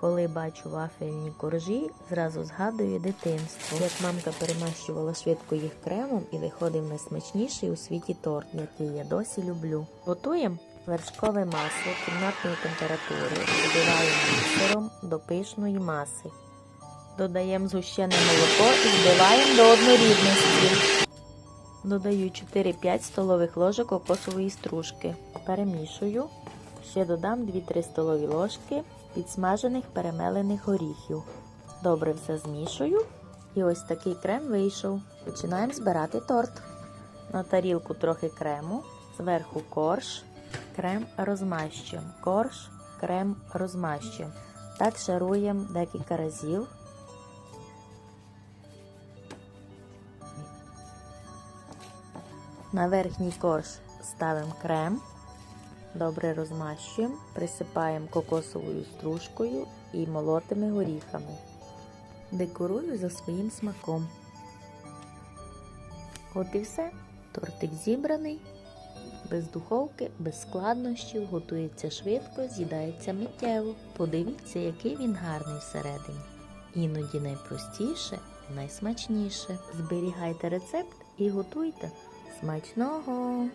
Коли бачу вафельні коржі, зразу згадую дитинство. Як мамка перемащувала швидко їх кремом і виходив найсмачніший у світі торт, який я досі люблю. Готуємо вершкове масло кімнатної температури, збиваємо міксером до пишної маси. Додаємо згущене молоко і збиваємо до однорідності. Додаю 4-5 столових ложок кокосової стружки. Перемішую. Ще додам 2-3 столові ложки підсмажених перемелених горіхів. Добре все змішую. І ось такий крем вийшов. Починаємо збирати торт. На тарілку трохи крему, зверху корж, крем розмащуємо. Корж, крем розмащуємо. Так шаруємо декілька разів. На верхній корж ставимо крем, добре розмащуємо, присипаємо кокосовою стружкою і молотими горіхами. Декорую за своїм смаком. От і все. Тортик зібраний, без духовки, без складнощів, готується швидко, з'їдається миттєво. Подивіться, який він гарний всередині. Іноді найпростіше, найсмачніше. Зберігайте рецепт і готуйте. Смачного!